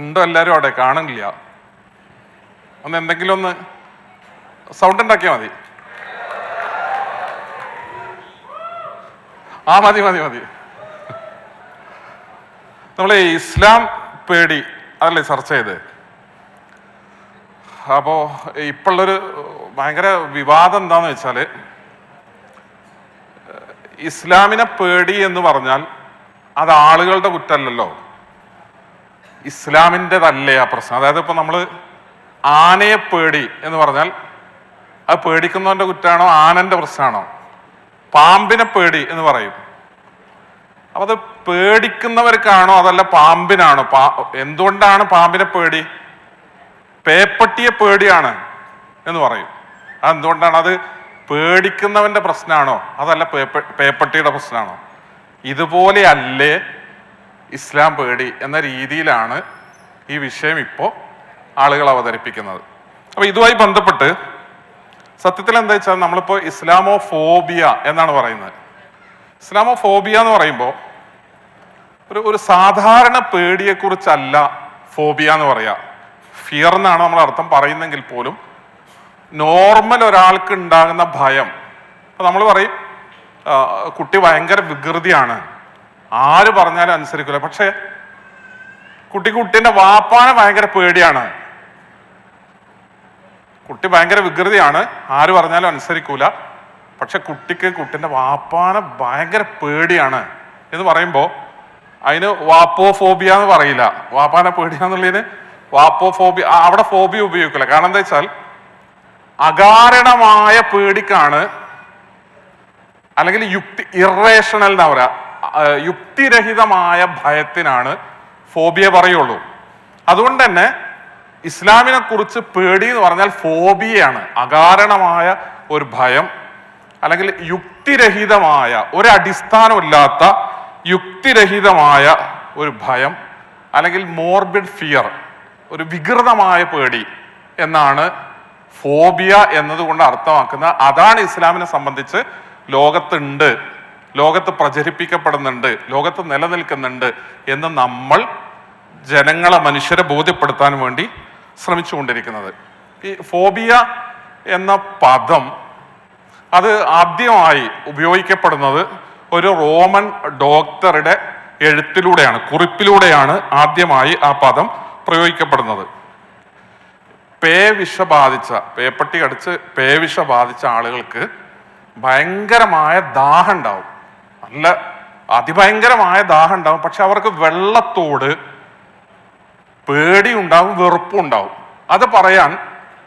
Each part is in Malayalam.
ഉണ്ടോ എല്ലാവരും അവിടെ? കാണില്ല ഒന്ന് എന്തെങ്കിലും ഒന്ന് സൗണ്ട് ഉണ്ടാക്കിയാൽ മതി. ആ മതി മതി മതി. നമ്മളെ ഇസ്ലാം പേടി അതല്ലേ ചർച്ച ചെയ്ത്? അപ്പോ ഇപ്പോഴുള്ളൊരു ഭയങ്കര വിവാദം എന്താന്ന് വെച്ചാൽ ഇസ്ലാമിനെ പേടി എന്ന് പറഞ്ഞാൽ അത് ആളുകളുടെ കുറ്റമല്ലല്ലോ ഇസ്ലാമിന്റെതല്ലേ ആ പ്രശ്നം. അതായത് ഇപ്പോൾ നമ്മൾ ആനയെ പേടി എന്ന് പറഞ്ഞാൽ അത് പേടിക്കുന്നവന്റെ കുറ്റാണോ ആനന്റെ പ്രശ്നമാണോ? പാമ്പിനെ പേടി എന്ന് പറയും. അപ്പം അത് പേടിക്കുന്നവർക്കാണോ അതല്ല പാമ്പിനാണോ? പാ എന്തുകൊണ്ടാണ് പാമ്പിനെ പേടി? പേപ്പട്ടിയെ പേടിയാണ് എന്ന് പറയും. അതെന്തുകൊണ്ടാണ്? അത് പേടിക്കുന്നവന്റെ പ്രശ്നമാണോ അതല്ല പേപ്പ പേപ്പട്ടിയുടെ പ്രശ്നമാണോ? ഇതുപോലെ അല്ലേ ഇസ്ലാം പേടി എന്ന രീതിയിലാണ് ഈ വിഷയം ഇപ്പോൾ ആളുകൾ അവതരിപ്പിക്കുന്നത്. അപ്പോൾ ഇതുമായി ബന്ധപ്പെട്ട് സത്യത്തിൽ എന്താ വെച്ചാൽ നമ്മളിപ്പോൾ ഇസ്ലാമോ ഫോബിയ എന്നാണ് പറയുന്നത്. ഇസ്ലാമോ ഫോബിയ എന്ന് പറയുമ്പോൾ ഒരു ഒരു സാധാരണ പേടിയെക്കുറിച്ചല്ല ഫോബിയ എന്ന് പറയാ. ഫിയർ എന്നാണ് നമ്മൾ അർത്ഥം പറയുന്നെങ്കിൽ പോലും നോർമൽ ഒരാൾക്ക് ഉണ്ടാകുന്ന ഭയം. നമ്മൾ പറയും കുട്ടി ഭയങ്കര വികൃതിയാണ്. ആര് പറഞ്ഞാലും അനുസരിക്കില്ല പക്ഷേ കുട്ടി കുട്ടീന്റെ വാപ്പാനെ ഭയങ്കര പേടിയാണ്. കുട്ടി ഭയങ്കര വികൃതിയാണ്. ആര് പറഞ്ഞാലും അനുസരിക്കൂല. പക്ഷെ കുട്ടിക്ക് കുട്ടിന്റെ വാപ്പാനെ ഭയങ്കര പേടിയാണ്. എന്ന് പറയുമ്പോൾ അതിന് വാപ്പോഫോബിയ എന്ന് പറയില്ല. വാപ്പാനെ പേടിയാന്നുള്ളതിന് വാപ്പോഫോബിയ ഫോബിയ അവിടെ ഫോബിയ ഉപയോഗിക്കില്ല കാരണം എന്താ വെച്ചാൽ അകാരണമായ പേടിക്കാണ് അല്ലെങ്കിൽ യുക്തി ഇറേഷണൽ എന്നാ പറയാ. യുക്തിരഹിതമായ ഭയത്തിനാണ് ഫോബിയ പറയുള്ളൂ. അതുകൊണ്ട് തന്നെ ഇസ്ലാമിനെ കുറിച്ച് പേടി എന്ന് പറഞ്ഞാൽ ഫോബിയയാണ്. അകാരണമായ ഒരു ഭയം അല്ലെങ്കിൽ യുക്തിരഹിതമായ ഒരു യുക്തിരഹിതമായ ഒരു ഭയം അല്ലെങ്കിൽ മോർബിഡ് ഫിയർ ഒരു വികൃതമായ പേടി എന്നാണ് ഫോബിയ എന്നതുകൊണ്ട് അർത്ഥമാക്കുന്നത്. അതാണ് ഇസ്ലാമിനെ സംബന്ധിച്ച് ലോകത്തുണ്ട്. ലോകത്ത് പ്രചരിപ്പിക്കപ്പെടുന്നുണ്ട് ലോകത്ത് നിലനിൽക്കുന്നുണ്ട് എന്ന് നമ്മൾ ജനങ്ങളെ മനുഷ്യരെ ബോധ്യപ്പെടുത്താൻ വേണ്ടി ശ്രമിച്ചുകൊണ്ടിരിക്കുന്നത്. ഈ ഫോബിയ എന്ന പദം അത് ആദ്യമായി ഉപയോഗിക്കപ്പെടുന്നത് ഒരു റോമൻ ഡോക്ടറുടെ എഴുത്തിലൂടെയാണ് കുറിപ്പിലൂടെയാണ് ആദ്യമായി ആ പദം പ്രയോഗിക്കപ്പെടുന്നത്. പേ വിഷ ബാധിച്ച പേപ്പട്ടി കടിച്ച് പേ വിഷ ബാധിച്ച ആളുകൾക്ക് ഭയങ്കരമായ ദാഹം ഉണ്ടാവും. നല്ല അതിഭയങ്കരമായ ദാഹം ഉണ്ടാവും. പക്ഷെ അവർക്ക് വെള്ളത്തോട് പേടിയുണ്ടാവും വെറുപ്പും ഉണ്ടാവും. അത് പറയാൻ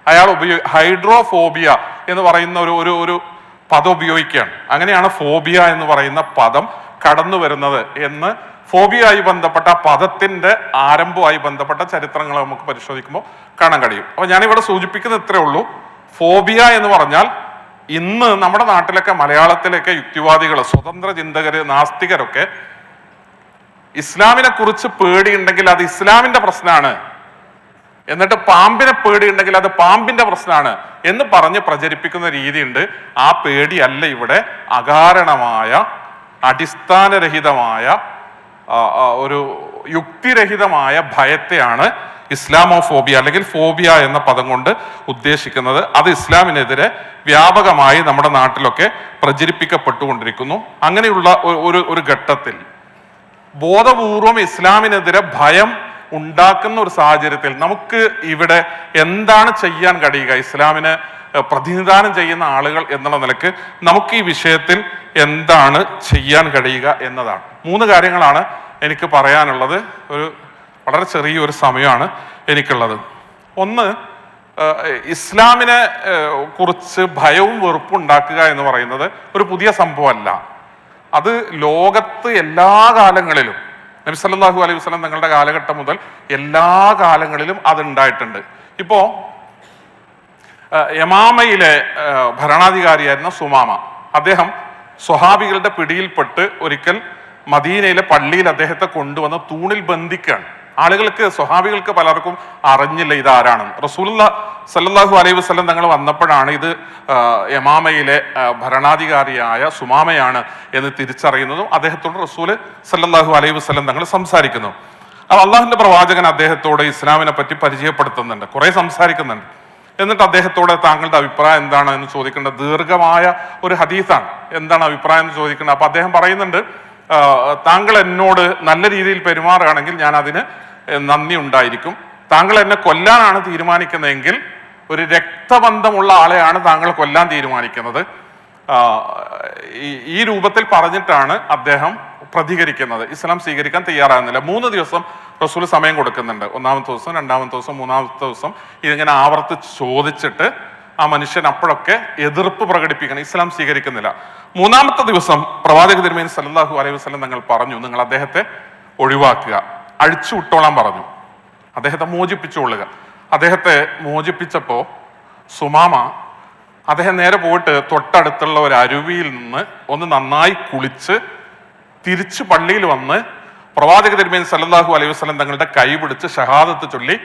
അയാൾ ഉപയോഗി ഹൈഡ്രോഫോബിയ എന്ന് പറയുന്ന ഒരു ഒരു ഒരു പദം ഉപയോഗിക്കുകയാണ്. അങ്ങനെയാണ് ഫോബിയ എന്ന് പറയുന്ന പദം കടന്നു വരുന്നത് എന്ന് ഫോബിയയായി ബന്ധപ്പെട്ട പദത്തിന്റെ ആരംഭവുമായി ബന്ധപ്പെട്ട ചരിത്രങ്ങൾ നമുക്ക് പരിശോധിക്കുമ്പോൾ കാണാൻ കഴിയും. അപ്പൊ ഞാനിവിടെ സൂചിപ്പിക്കുന്നത് ഇത്രേ ഉള്ളൂ. ഫോബിയ എന്ന് പറഞ്ഞാൽ ഇന്ന് നമ്മുടെ നാട്ടിലൊക്കെ മലയാളത്തിലൊക്കെ യുക്തിവാദികൾ സ്വതന്ത്ര ചിന്തകർ നാസ്തികരൊക്കെ ഇസ്ലാമിനെ കുറിച്ച് പേടിയുണ്ടെങ്കിൽ അത് ഇസ്ലാമിന്റെ പ്രശ്നമാണ് എന്നിട്ട് പാമ്പിനെ പേടിയുണ്ടെങ്കിൽ അത് പാമ്പിന്റെ പ്രശ്നമാണ് എന്ന് പറഞ്ഞ് പ്രചരിപ്പിക്കുന്ന രീതിയുണ്ട്. ആ പേടിയല്ല ഇവിടെ അകാരണമായ അടിസ്ഥാനരഹിതമായ ഒരു യുക്തിരഹിതമായ ഭയത്തെയാണ് ഇസ്ലാമോഫോബിയ അല്ലെങ്കിൽ ഫോബിയ എന്ന പദം കൊണ്ട് ഉദ്ദേശിക്കുന്നത് അത് ഇസ്ലാമിനെതിരെ വ്യാപകമായി നമ്മുടെ നാട്ടിലൊക്കെ പ്രചരിപ്പിക്കപ്പെട്ടുകൊണ്ടിരിക്കുന്നു. അങ്ങനെയുള്ള ഒരു ഒരു ഘട്ടത്തിൽ ബോധപൂർവം ഇസ്ലാമിനെതിരെ ഭയം ഉണ്ടാക്കുന്ന ഒരു സാഹചര്യത്തിൽ നമുക്ക് ഇവിടെ എന്താണ് ചെയ്യാൻ കഴിയുക? ഇസ്ലാമിനെ പ്രതിനിധാനം ചെയ്യുന്ന ആളുകൾ എന്നുള്ള നിലയ്ക്ക് നമുക്ക് ഈ വിഷയത്തിൽ എന്താണ് ചെയ്യാൻ കഴിയുക എന്നതാണ്. മൂന്ന് കാര്യങ്ങളാണ് എനിക്ക് പറയാനുള്ളത്. ഒരു വളരെ ചെറിയൊരു സമയമാണ് എനിക്കുള്ളത്. ഒന്ന് ഇസ്ലാമിനെ കുറിച്ച് ഭയവും വെറുപ്പും ഉണ്ടാക്കുക എന്ന് പറയുന്നത് ഒരു പുതിയ സംഭവമല്ല. അത് ലോകത്ത് എല്ലാ കാലങ്ങളിലും നബി സല്ലാഹു അലൈഹി വസ്ലം തങ്ങളുടെ കാലഘട്ടം മുതൽ എല്ലാ കാലങ്ങളിലും അത് ഉണ്ടായിട്ടുണ്ട് ഇപ്പോ യമാമയിലെ ഭരണാധികാരിയായിരുന്ന സുമാമ. അദ്ദേഹം സ്വഹാബികളുടെ പിടിയിൽപ്പെട്ട് ഒരിക്കൽ മദീനയിലെ പള്ളിയിൽ അദ്ദേഹത്തെ കൊണ്ടുവന്ന് തൂണിൽ ബന്ധിക്കുകയാണ്. ആളുകൾക്ക് സ്വഹാബികൾക്ക് പലർക്കും അറിഞ്ഞില്ല ഇത് ആരാണെന്ന് സല്ലാഹു അലൈഹി വസ്ലം തങ്ങൾ വന്നപ്പോഴാണ് ഇത് യമാമയിലെ ഭരണാധികാരിയായ സുമാമയാണ് എന്ന് തിരിച്ചറിയുന്നതും അദ്ദേഹത്തോട് റസൂൽ സല്ലാഹു അലൈഹി വസ്ലം തങ്ങൾ സംസാരിക്കുന്നു. അപ്പോൾ അള്ളാഹുന്റെ പ്രവാചകൻ അദ്ദേഹത്തോട് ഇസ്ലാമിനെ പറ്റി പരിചയപ്പെടുത്തുന്നുണ്ട് കുറേ സംസാരിക്കുന്നുണ്ട്. എന്നിട്ട് അദ്ദേഹത്തോട് താങ്കളുടെ അഭിപ്രായം എന്താണ് എന്ന് ചോദിക്കേണ്ട ദീർഘമായ ഒരു ഹദീസാണ്. എന്താണ് അഭിപ്രായം എന്ന് ചോദിക്കേണ്ടത് അപ്പോൾ അദ്ദേഹം പറയുന്നുണ്ട് താങ്കൾ എന്നോട് നല്ല രീതിയിൽ പെരുമാറുകയാണെങ്കിൽ ഞാൻ അതിന് നന്ദി ഉണ്ടായിരിക്കും താങ്കൾ എന്നെ കൊല്ലാനാണ് തീരുമാനിക്കുന്നതെങ്കിൽ ഒരു രക്തബന്ധമുള്ള ആളെയാണ് താങ്കൾ കൊല്ലാൻ തീരുമാനിക്കുന്നത്. ഈ- രൂപത്തിൽ പറഞ്ഞിട്ടാണ് അദ്ദേഹം പ്രതികരിക്കുന്നത്. ഇസ്ലാം സ്വീകരിക്കാൻ തയ്യാറാകുന്നില്ല. മൂന്ന് ദിവസം റസൂൽ സമയം കൊടുക്കുന്നുണ്ട്. ഒന്നാമത്തെ ദിവസം രണ്ടാമത്തെ ദിവസം മൂന്നാമത്തെ ദിവസം ഇതിങ്ങനെ ആവർത്തിച്ച് ചോദിച്ചിട്ട് ആ മനുഷ്യൻ അപ്പോഴൊക്കെ എതിർപ്പ് പ്രകടിപ്പിക്കണം. ഇസ്ലാം സ്വീകരിക്കുന്നില്ല. മൂന്നാമത്തെ ദിവസം പ്രവാചക തിരുമേനി സല്ലാഹു അലൈഹി വസ്ലം തങ്ങൾ പറഞ്ഞു നിങ്ങൾ അദ്ദേഹത്തെ ഒഴിവാക്കുക. അഴിച്ചു വിട്ടോളാൻ പറഞ്ഞു. അദ്ദേഹത്തെ മോചിപ്പിച്ചുകൊള്ളുക അദ്ദേഹത്തെ മോചിപ്പിച്ചപ്പോ സുമാമ അദ്ദേഹം നേരെ പോയിട്ട് തൊട്ടടുത്തുള്ള ഒരു അരുവിയിൽ നിന്ന് ഒന്ന് നന്നായി കുളിച്ച് തിരിച്ച് പള്ളിയിൽ വന്ന് പ്രവാചക തിരുമേൻ സല്ലാഹു അലൈഹി വസ്ലം തങ്ങളുടെ കൈ പിടിച്ച് ഷഹാദത്ത് ചൊല്ലി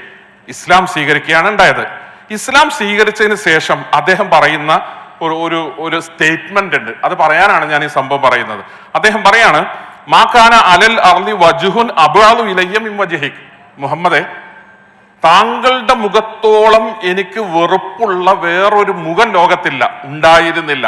ഇസ്ലാം സ്വീകരിക്കുകയാണ് ഉണ്ടായത്. ഇസ്ലാം സ്വീകരിച്ചതിന് ശേഷം അദ്ദേഹം പറയുന്ന ഒരു ഒരു ഒരു സ്റ്റേറ്റ്മെന്റ് ഉണ്ട്. അത് പറയാനാണ് ഞാൻ ഈ സംഭവം പറയുന്നത്. അദ്ദേഹം പറയാണ് മാക്കാന അലൽ അർലി വജുഹുൻ അബാലു ഇലയ്യം വജഹിക്. മുഹമ്മദെ താങ്കളുടെ മുഖത്തോളം എനിക്ക് വെറുപ്പുള്ള വേറൊരു മുഖം ലോകത്തില്ല ഉണ്ടായിരുന്നില്ല.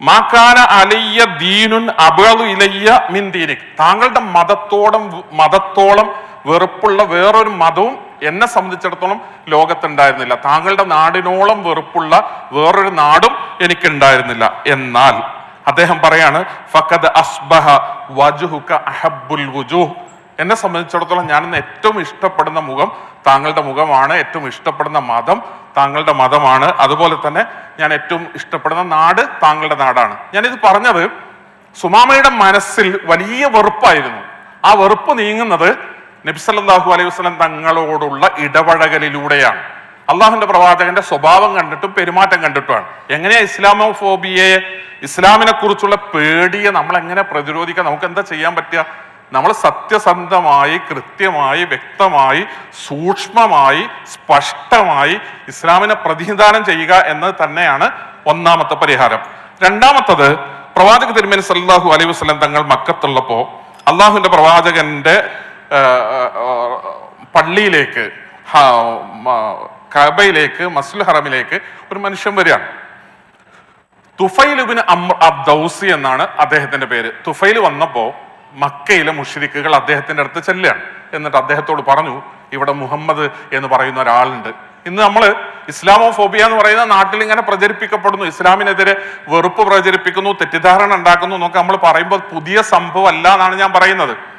മാക്കാന അലയ്യ ദീനുൻ അബാലു ഇലയ്യ മിൻ ദീനിക്. താങ്കളുടെ മതത്തോളം മതത്തോളം വെറുപ്പുള്ള വേറൊരു മതവും എന്നെ സംബന്ധിച്ചിടത്തോളം ലോകത്തുണ്ടായിരുന്നില്ല. താങ്കളുടെ നാടിനോളം വെറുപ്പുള്ള വേറൊരു നാടും എനിക്കുണ്ടായിരുന്നില്ല. എന്നാൽ അദ്ദേഹം പറയാണ് ഫക്കത് അസ്ബഹ വജുഹുക അഹബുൽ വുജൂഹ്. എന്നെ സംബന്ധിച്ചിടത്തോളം ഞാൻ ഇന്ന് ഏറ്റവും ഇഷ്ടപ്പെടുന്ന മുഖം താങ്കളുടെ മുഖമാണ് ഏറ്റവും ഇഷ്ടപ്പെടുന്ന മതം താങ്കളുടെ മതമാണ്. അതുപോലെ തന്നെ ഞാൻ ഏറ്റവും ഇഷ്ടപ്പെടുന്ന നാട് താങ്കളുടെ നാടാണ്. ഞാനിത് പറഞ്ഞത് സുമാമയുടെ മനസ്സിൽ വലിയ വെറുപ്പായിരുന്നു. ആ വെറുപ്പ് നീങ്ങുന്നത് നബിസല്ലാഹു അലൈഹി വസ്ലം തങ്ങളോടുള്ള ഇടപഴകലിലൂടെയാണ്. അള്ളാഹുന്റെ പ്രവാചകന്റെ സ്വഭാവം കണ്ടിട്ടും പെരുമാറ്റം കണ്ടിട്ടുമാണ്. എങ്ങനെയാ ഇസ്ലാമോഫോബിയയെ ഇസ്ലാമിനെ കുറിച്ചുള്ള പേടിയെ നമ്മൾ എങ്ങനെ പ്രതിരോധിക്കുക? നമുക്ക് എന്താ ചെയ്യാൻ പറ്റുക? നമ്മൾ സത്യസന്ധമായി കൃത്യമായി വ്യക്തമായി സൂക്ഷ്മമായി സ്പഷ്ടമായി ഇസ്ലാമിനെ പ്രതിനിധാനം ചെയ്യുക എന്നത് തന്നെയാണ് ഒന്നാമത്തെ പരിഹാരം. രണ്ടാമത്തത് പ്രവാചക തിരുമേനി സല്ലാഹു അലൈഹി വസ്ലം തങ്ങൾ മക്കത്തുള്ളപ്പോൾ അള്ളാഹുവിന്റെ പ്രവാചകന്റെ പള്ളിയിലേക്ക് മ- മസ്ലുൽ ഹറമിലേക്ക് ഒരു മനുഷ്യൻ വരികയാണ്. തുഫൈലുബിന് അബ്ദൌസി എന്നാണ് അദ്ദേഹത്തിന്റെ പേര്. തുഫൈൽ വന്നപ്പോ മക്കയിലെ മുഷരിക്കുകൾ അദ്ദേഹത്തിന്റെ അടുത്ത് ചെല്ലുകയാണ്. എന്നിട്ട് അദ്ദേഹത്തോട് പറഞ്ഞു ഇവിടെ മുഹമ്മദ് എന്ന് പറയുന്ന ഒരാളുണ്ട്. ഇന്ന് നമ്മൾ ഇസ്ലാമോഫോബിയ എന്ന് പറയുന്ന നാട്ടിൽ ഇങ്ങനെ പ്രചരിപ്പിക്കപ്പെടുന്നു. ഇസ്ലാമിനെതിരെ വെറുപ്പ് പ്രചരിപ്പിക്കുന്നു തെറ്റിദ്ധാരണ ഉണ്ടാക്കുന്നു എന്നൊക്കെ നമ്മൾ പറയുമ്പോൾ പുതിയ സംഭവം അല്ല എന്നാണ് ഞാൻ പറയുന്നത്.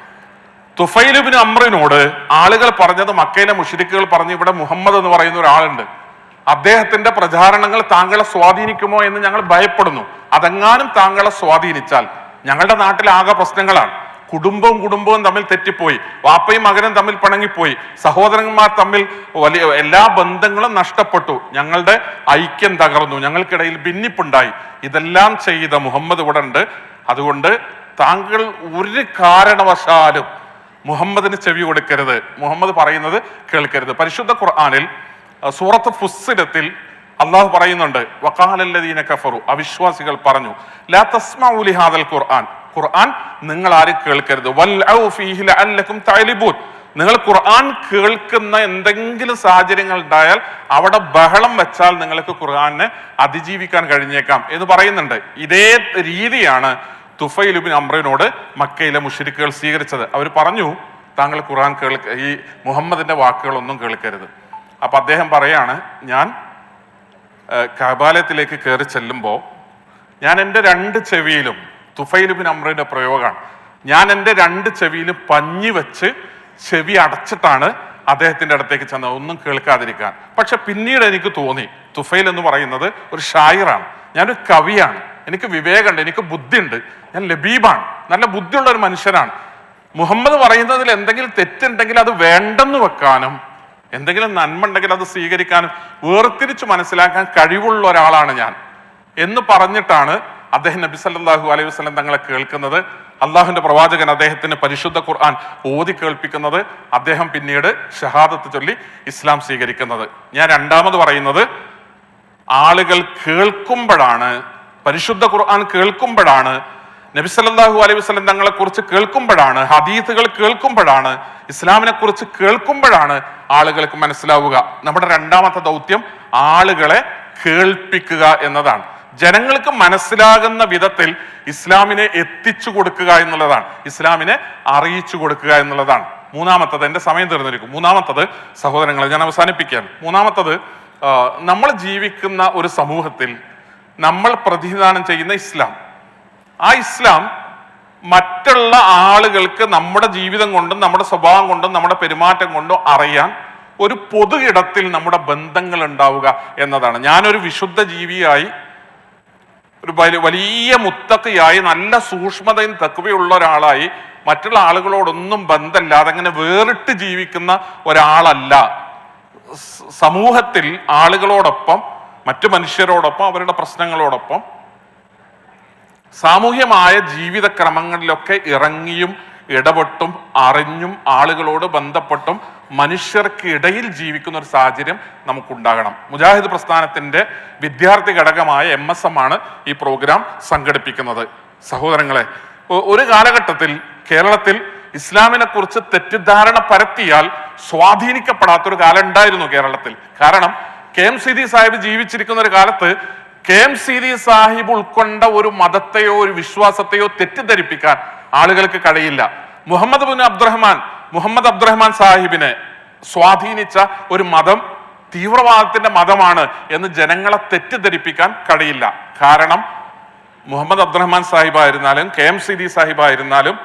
തുഫൈലുബിൻ അമ്രിനോട് ആളുകൾ പറഞ്ഞത് മക്കയിലെ മുഷരിക്കുകൾ പറഞ്ഞു ഇവിടെ മുഹമ്മദ് എന്ന് പറയുന്ന ഒരാളുണ്ട്. അദ്ദേഹത്തിന്റെ പ്രചാരണങ്ങൾ താങ്കളെ സ്വാധീനിക്കുമോ എന്ന് ഞങ്ങൾ ഭയപ്പെടുന്നു. അതെങ്ങാനും താങ്കളെ സ്വാധീനിച്ചാൽ ഞങ്ങളുടെ നാട്ടിൽ ആകെ പ്രശ്നങ്ങളാണ്. കുടുംബവും കുടുംബവും തമ്മിൽ തെറ്റിപ്പോയി. വാപ്പയും മകനും തമ്മിൽ പിണങ്ങിപ്പോയി. സഹോദരന്മാർ തമ്മിൽ വലിയ എല്ലാ ബന്ധങ്ങളും നഷ്ടപ്പെട്ടു. ഞങ്ങളുടെ ഐക്യം തകർന്നു. ഞങ്ങൾക്കിടയിൽ ഭിന്നിപ്പുണ്ടായി. ഇതെല്ലാം ചെയ്ത മുഹമ്മദ് ഇവിടെ ഉണ്ട് അതുകൊണ്ട് താങ്കൾ ഒരു കാരണവശാലും മുഹമ്മദിന് ചെവി കൊടുക്കരുത്. മുഹമ്മദ് പറയുന്നത് കേൾക്കരുത്. പരിശുദ്ധ ഖുർആാനിൽ സൂറത്ത് ഫുസ്സിലത്തിൽ അള്ളാഹു പറയുന്നുണ്ട് വക്കാലല്ലദീന കഫറു. അവിശ്വാസികൾ പറഞ്ഞു ലാ തസ്മഉ ഖുർആാൻ ഖുർആൻ. ഖുർആൻ നിങ്ങൾ ആരും കേൾക്കരുത്. വൽ നിങ്ങൾ ഖുർആൻ കേൾക്കുന്ന എന്തെങ്കിലും സാഹചര്യങ്ങൾ ഉണ്ടായാൽ അവിടെ ബഹളം വെച്ചാൽ നിങ്ങൾക്ക് ഖുർആനെ അതിജീവിക്കാൻ കഴിഞ്ഞേക്കാം എന്ന് പറയുന്നുണ്ട്. ഇതേ രീതിയാണ് തുഫൈലുബിൻ അമ്രനോട് മക്കയിലെ മുഷരിക്കുകൾ സ്വീകരിച്ചത്. അവർ പറഞ്ഞു താങ്കൾ ഖുറാൻ കേൾക്ക ഈ മുഹമ്മദിന്റെ വാക്കുകളൊന്നും കേൾക്കരുത്. അപ്പം അദ്ദേഹം പറയാണ് ഞാൻ കബാലയത്തിലേക്ക് കയറി ചെല്ലുമ്പോൾ ഞാൻ എന്റെ രണ്ട് ചെവിയിലും തുഫൈലുബിൻ അമ്രയുടെ പ്രയോഗമാണ് ഞാൻ എന്റെ രണ്ട് ചെവിയിലും പഞ്ഞി വെച്ച് ചെവി അടച്ചിട്ടാണ് അദ്ദേഹത്തിന്റെ അടുത്തേക്ക് ചെന്നത്. ഒന്നും കേൾക്കാതിരിക്കാൻ. പക്ഷെ പിന്നീട് എനിക്ക് തോന്നി തുഫൈൽ എന്ന് പറയുന്നത് ഒരു ഷായറാണ്. ഞാനൊരു കവിയാണ്. എനിക്ക് വിവേകമുണ്ട് എനിക്ക് ബുദ്ധിയുണ്ട്. ഞാൻ ലബീബാണ്. നല്ല ബുദ്ധിയുള്ള ഒരു മനുഷ്യനാണ്. മുഹമ്മദ് പറയുന്നതിൽ എന്തെങ്കിലും തെറ്റുണ്ടെങ്കിൽ അത് വേണ്ടെന്ന് വെക്കാനും എന്തെങ്കിലും നന്മ ഉണ്ടെങ്കിൽ അത് സ്വീകരിക്കാനും വേർതിരിച്ച് മനസ്സിലാക്കാൻ കഴിവുള്ള ഒരാളാണ് ഞാൻ. എന്ന് പറഞ്ഞിട്ടാണ് അദ്ദേഹം നബി സല്ലാഹു അലൈഹി വസ്ലം തങ്ങളെ കേൾക്കുന്നത്. അള്ളാഹുവിന്റെ പ്രവാചകൻ അദ്ദേഹത്തിന് പരിശുദ്ധ ഖുർആൻ ഓതി കേൾപ്പിക്കുന്നത്. അദ്ദേഹം പിന്നീട് ഷഹാദത്ത് ചൊല്ലി ഇസ്ലാം സ്വീകരിക്കുന്നത്. ഞാൻ രണ്ടാമത് പറയുന്നത് ആളുകൾ കേൾക്കുമ്പോഴാണ് പരിശുദ്ധ ഖുർആൻ കേൾക്കുമ്പോഴാണ് നബി സല്ലല്ലാഹു അലൈഹി വസ്ലം തങ്ങളെ കുറിച്ച് കേൾക്കുമ്പോഴാണ് ഹദീസുകൾ കേൾക്കുമ്പോഴാണ് ഇസ്ലാമിനെ കുറിച്ച് കേൾക്കുമ്പോഴാണ് ആളുകൾക്ക് മനസ്സിലാവുക. നമ്മുടെ രണ്ടാമത്തെ ദൗത്യം ആളുകളെ കേൾപ്പിക്കുക എന്നതാണ്. ജനങ്ങൾക്ക് മനസ്സിലാകുന്ന വിധത്തിൽ ഇസ്ലാമിനെ എത്തിച്ചു കൊടുക്കുക എന്നുള്ളതാണ്. ഇസ്ലാമിനെ അറിയിച്ചു കൊടുക്കുക എന്നുള്ളതാണ്. മൂന്നാമത്തത് എന്റെ സമയം തീർന്നിരിക്കും മൂന്നാമത്തത് സഹോദരങ്ങളെ ഞാൻ അവസാനിപ്പിക്കുകയാണ്. മൂന്നാമത്തത് നമ്മൾ ജീവിക്കുന്ന ഒരു സമൂഹത്തിൽ നമ്മൾ പ്രതിനിധാനം ചെയ്യുന്ന ഇസ്ലാം. ആ ഇസ്ലാം മറ്റുള്ള ആളുകൾക്ക് നമ്മുടെ ജീവിതം കൊണ്ടും നമ്മുടെ സ്വഭാവം കൊണ്ടും നമ്മുടെ പെരുമാറ്റം കൊണ്ടും അറിയാൻ ഒരു പൊതു ഇടത്തിൽ നമ്മുടെ ബന്ധങ്ങൾ ഉണ്ടാവുക എന്നതാണ്. ഞാനൊരു വിശുദ്ധ ജീവിയായി ഒരു വലിയ മുത്തക്കയായി നല്ല സൂക്ഷ്മതയും തക്കവയുള്ള ഒരാളായി മറ്റുള്ള ആളുകളോടൊന്നും ബന്ധമില്ലാതെ അങ്ങനെ വേറിട്ട് ജീവിക്കുന്ന ഒരാളല്ല. സമൂഹത്തിൽ ആളുകളോടൊപ്പം മറ്റു മനുഷ്യരോടൊപ്പം അവരുടെ പ്രശ്നങ്ങളോടൊപ്പം സാമൂഹ്യമായ ജീവിതക്രമങ്ങളിലൊക്കെ ഇറങ്ങിയും ഇടപെട്ടും അറിഞ്ഞും ആളുകളോട് ബന്ധപ്പെട്ടും മനുഷ്യർക്കിടയിൽ ജീവിക്കുന്ന ഒരു സാഹചര്യം നമുക്കുണ്ടാകണം. മുജാഹിദ് പ്രസ്ഥാനത്തിന്റെ വിദ്യാർത്ഥി ഘടകമായ എം എസ് എം ആണ് ഈ പ്രോഗ്രാം സംഘടിപ്പിക്കുന്നത്. സഹോദരങ്ങളെ ഒരു കാലഘട്ടത്തിൽ കേരളത്തിൽ ഇസ്ലാമിനെ കുറിച്ച് തെറ്റിദ്ധാരണ പരത്തിയാൽ സ്വാധീനിക്കപ്പെടാത്തൊരു കാലം ഉണ്ടായിരുന്നു കേരളത്തിൽ. കാരണം കെ എം സിദി സാഹിബ് ജീവിച്ചിരിക്കുന്ന ഒരു കാലത്ത് കെ എം സിദി സാഹിബ് ഉൾക്കൊണ്ട ഒരു മതത്തെയോ ഒരു വിശ്വാസത്തെയോ തെറ്റിദ്ധരിപ്പിക്കാൻ ആളുകൾക്ക് കഴിയില്ല. മുഹമ്മദ് ബിൻ അബ്ദുറഹ്മാൻ മുഹമ്മദ് അബ്ദുറഹ്മാൻ സാഹിബിനെ സ്വാധീനിച്ച ഒരു മതം തീവ്രവാദത്തിന്റെ മതമാണ് എന്ന് ജനങ്ങളെ തെറ്റിദ്ധരിപ്പിക്കാൻ കഴിയില്ല. കാരണം മുഹമ്മദ് അബ്ദുറഹ്മാൻ സാഹിബ് ആയിരുന്നാലും കെ എം സിദി സാഹിബ് ആയിരുന്നാലും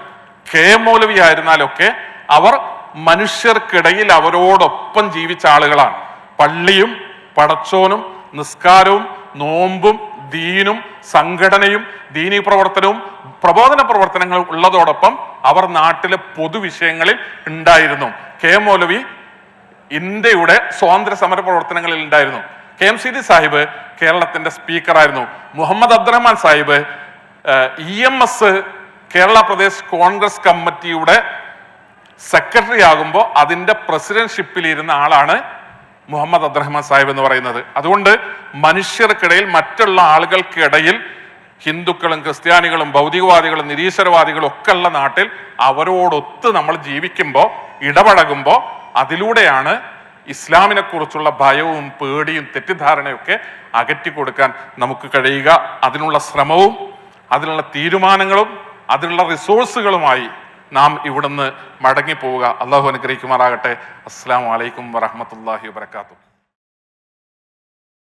കെ എം മൗലവി ആയിരുന്നാലും ഒക്കെ അവർ മനുഷ്യർക്കിടയിൽ അവരോടൊപ്പം ജീവിച്ച ആളുകളാണ്. പള്ളിയും പടച്ചോനും നിസ്കാരവും നോമ്പും ദീനും സംഘടനയും ദീനീ പ്രവർത്തനവും പ്രബോധന പ്രവർത്തനങ്ങൾ ഉള്ളതോടൊപ്പം അവർ നാട്ടിലെ പൊതുവിഷയങ്ങളിൽ ഉണ്ടായിരുന്നു. കെ മൗലവി ഇന്ത്യയുടെ സ്വാതന്ത്ര്യ സമര പ്രവർത്തനങ്ങളിൽ ഉണ്ടായിരുന്നു. K M C D Sahib കേരളത്തിന്റെ സ്പീക്കറായിരുന്നു Muhammad Abdurahman Sahib E M S Kerala Pradesh Congress കമ്മിറ്റിയുടെ സെക്രട്ടറി ആകുമ്പോൾ അതിന്റെ പ്രസിഡൻഷിപ്പിൽ ഇരുന്ന ആളാണ് മുഹമ്മദ് അബ്ദുറഹ്മാൻ സാഹിബ് എന്ന് പറയുന്നത്. അതുകൊണ്ട് മനുഷ്യർക്കിടയിൽ മറ്റുള്ള ആളുകൾക്കിടയിൽ ഹിന്ദുക്കളും ക്രിസ്ത്യാനികളും ഭൗതികവാദികളും നിരീശ്വരവാദികളും ഒക്കെ ഉള്ള നാട്ടിൽ അവരോടൊത്ത് നമ്മൾ ജീവിക്കുമ്പോൾ ഇടപഴകുമ്പോൾ അതിലൂടെയാണ് ഇസ്ലാമിനെ കുറിച്ചുള്ള ഭയവും പേടിയും തെറ്റിദ്ധാരണയൊക്കെ അകറ്റി കൊടുക്കാൻ നമുക്ക് കഴിയുക. അതിനുള്ള ശ്രമവും അതിനുള്ള തീരുമാനങ്ങളും അതിനുള്ള റിസോഴ്സുകളുമായി നാം ഇവിടുന്ന് മടങ്ങിപ്പോവുക. അള്ളാഹു അനുഗ്രഹിക്കുമാറാകട്ടെ. അസ്സാം വലൈക്കും വറഹമത്തല്ലാഹി വാത്തു